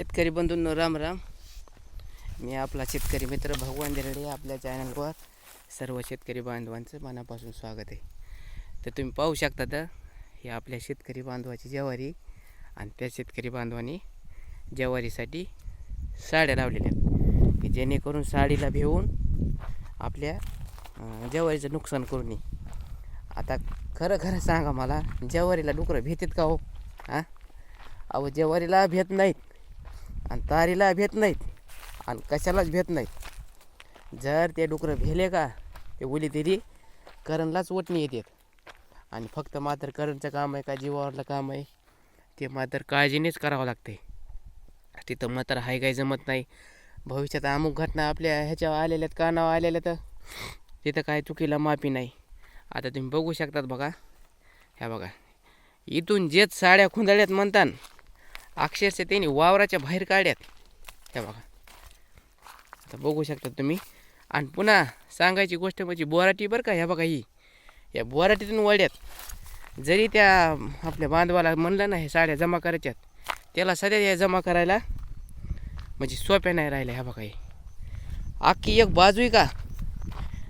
शेतकरी बंधूंनो राम राम. मी आपला शेतकरी मित्र भगवान दिरडे आपल्या चॅनलवर सर्व शेतकरी बांधवांचं मनापासून स्वागत आहे. तर तुम्ही पाहू शकता तर हे आपल्या शेतकरी बांधवाची ज्वारी आणि त्या शेतकरी बांधवांनी ज्वारीसाठी साड्या लावलेल्या आहेत. की जेणेकरून साडीला भिवून आपल्या ज्वारीचं नुकसान करू नये. आता खरं खरं सांगा मला ज्वारीला डुकरं भेटेत का हो? हां अहो ज्वारीला भेट नाहीत. आणि तारीला भेट नाहीत आणि कशालाच भेट नाहीत. जर ते डुकरं भेले का ते उली तरी करणलाच ओटणी येतात. आणि फक्त मात्र करणचं काम आहे का जीवावरलं काम आहे ते मात्र काळजीनेच करावं लागते तिथं मात्र हाय काय जमत नाही. भविष्यात अमुक घटना आपल्या ह्याच्यावर आलेल्या आहेत कानावर आलेल्या तर तिथं काय चुकीला माफी नाही. आता तुम्ही बघू शकतात बघा. ह्या बघा. इथून जेच साड्या खुंदळ्यात म्हणतात अक्षरशः त्यांनी वावराच्या बाहेर काढ्यात ह्या बघा. आता बघू शकता तुम्ही. आणि पुन्हा सांगायची गोष्ट म्हणजे बोराटी बरं का ह्या बघा ही. या बोराटीतून वळ्यात जरी त्या आपल्या बांधवाला म्हणलं ना हे साड्या जमा करायच्यात त्याला सध्या या जमा करायला म्हणजे सोप्या नाही राहिल्या ह्या बघा ही. अख्खी एक बाजू आहे का?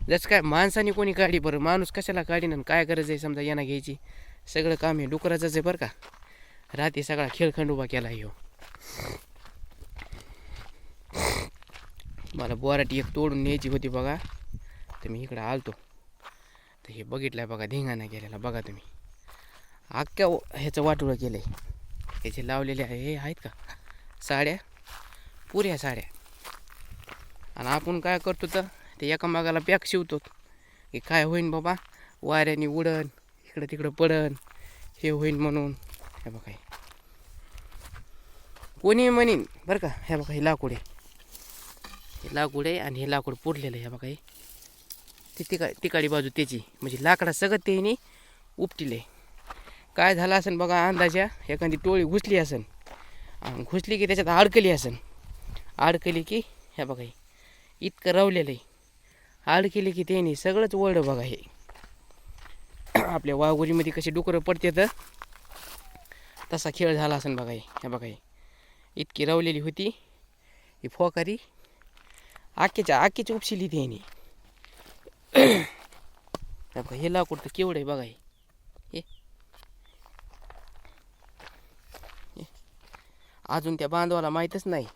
जसं काय माणसाने कोणी काढी बरं माणूस कशाला काढीन आणि काय गरज आहे समजा यांना घ्यायची? सगळं काम हे डुकराचंच आहे बरं का. रात्री सगळा खेळखंड उभा केला ह्यो. मला बोराटी एक तोडून न्यायची होती बघा. तर मी इकडं आलतो. तर हे बघितलं बघा धिंगाणा गेलेला बघा तुम्ही. अख्ख्या ह्याचं वाटोळं केलं आहे त्याचे लावलेले आहे हे आहेत का? साड्या? पुऱ्या साड्या. आणि आपण काय करतो तर ते एका मागाला पॅक शिवतो. की काय होईन बाबा? वाऱ्याने उडन इकडं तिकडं पडन हे होईन म्हणून. हे बघा कोणी म्हणीन बरं का हे बघा हे लाकूड आहे. हे लाकूड आहे आणि हे लाकूड पुरलेलं आहे हे बघा हे. ती तिका तिकाडी बाजू त्याची. म्हणजे लाकडा सगळं त्याने उपटिले. काय झालं असेल बघा अंदाजा एखादी टोळी घुसली असेल आणि घुसली की त्याच्यात अडकली असेल अडकली की हे बघा हे इतकं रवलेलं आहे. अडकली की त्याने सगळंच वळलं बघा हे. आपल्या वाघोरीमध्ये कसे डुकरं पडते तर तसा खेळ झाला असेल बघा हे. बघा हे. इतकी रवलेली होती. ही फोकारी. आख्याच्या आख्याची उपशिली त्याने बघा हे लाकूड तर केवढं आहे बघा हे. अजून त्या बांधवाला माहीतच नाही.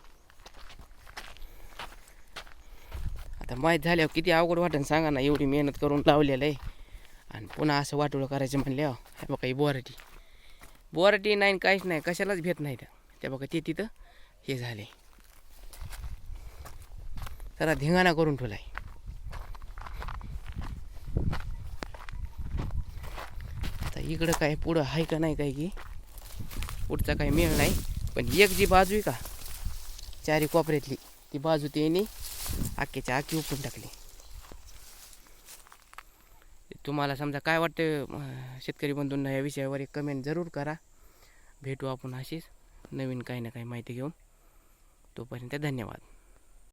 आता माहीत झाल्यावर किती अवघड वाटेल सांगा ना एवढी मेहनत करून लावलेलं आहे. आणि पुन्हा असं वाटोळं करायचं म्हणल्यावर हे बघा ही बोराटी. बोराटी नाही काहीच नाही कशालाच भेट नाही त्या. त्या बघा ते तिथं हे झाले. जरा धिंगाणा करून ठेवलाय. आता इकडं काय पुढं आहे का नाही काय की? पुढचा काही मेळ नाही. पण एक जी बाजू आहे का चारी कोपऱ्यातली ती बाजू त्याने आख्याच्या आखी उपटून टाकली. तुम्हाला समजा काय वाटतं शेतकरी बंधूंना या विषयावर एक कमेंट जरूर करा. भेटू आपण अशीच नवीन काही ना काही माहिती घेऊन. तोपर्यंत धन्यवाद.